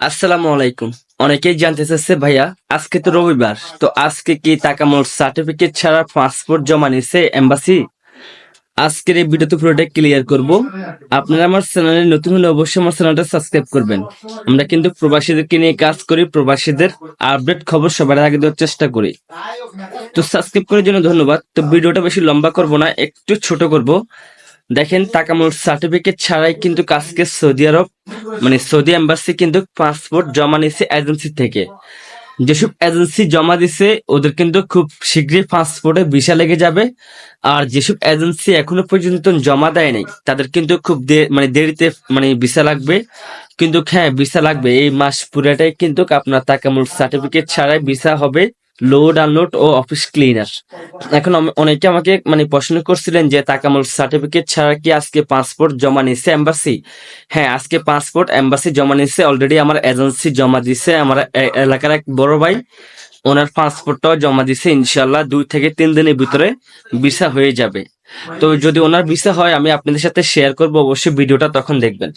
আসসালামু আলাইকুম। অনেকেই জানতে চাচ্ছে ভাইয়া, আজকে তো রবিবার, তো আজকে কি তাকামোর সার্টিফিকেট ছাড়া পাসপোর্ট জমা নিছে এম্বাসি? আজকের এই ভিডিওতে পুরোটা ক্লিয়ার করব। আপনারা আমার চ্যানেলে নতুন হলে অবশ্যই আমার চ্যানেলটা সাবস্ক্রাইব করবেন। আমরা কিন্তু প্রবাসীদেরকে নিয়ে কাজ করি, প্রবাসীদের আপডেট খবর সবার আগে দেওয়ার চেষ্টা করি। তো সাবস্ক্রাইব করার জন্য ধন্যবাদ। তো ভিডিওটা বেশি লম্বা করব না, একটু ছোট করব। দেখেন তাকামুল সার্টিফিকেট ছাড়াই কিন্তু কাজকে সৌদি আরব মানে সৌদি এম্বাসি কিন্তু পাসপোর্ট জমা নিছে এজেন্সি থেকে। যেসব এজেন্সি জমা দিছে, ওদের কিন্তু খুব শীঘ্রই পাসপোর্টে ভিসা লেগে যাবে। আর যেসব এজেন্সি এখনও পর্যন্ত জমা দেয় নাই, তাদের কিন্তু খুব মানে দেরিতে মানে ভিসা লাগবে। কিন্তু হ্যাঁ ভিসা লাগবে। এই মাস পুরাটাই কিন্তু আপনার তাকামুল সার্টিফিকেট ছাড়াই ভিসা হবে। লোড আনলোড ও অফিস ক্লিনার এখন অনেকে আমাকে মানে প্রশ্ন করছিলেন যে তাকামল সার্টিফিকেট ছাড়া কি আজকে পাসপোর্ট জমা নিছে এম্বাসি হ্যাঁ আজকে পাসপোর্ট এম্বাসি জমা নিছে। অলরেডি আমার এজেন্সি জমা দিছে। আমার এলাকার এক বড় ভাই, ওনার পাসপোর্টটাও জমা দিছে। ইনশাল্লাহ দুই থেকে তিন দিনের ভিতরে ভিসা হয়ে যাবে। তো যদি ওনার ভিসা হয়, আমি আপনাদের সাথে শেয়ার করব। অবশ্যই ভিডিওটা তখন দেখবেন।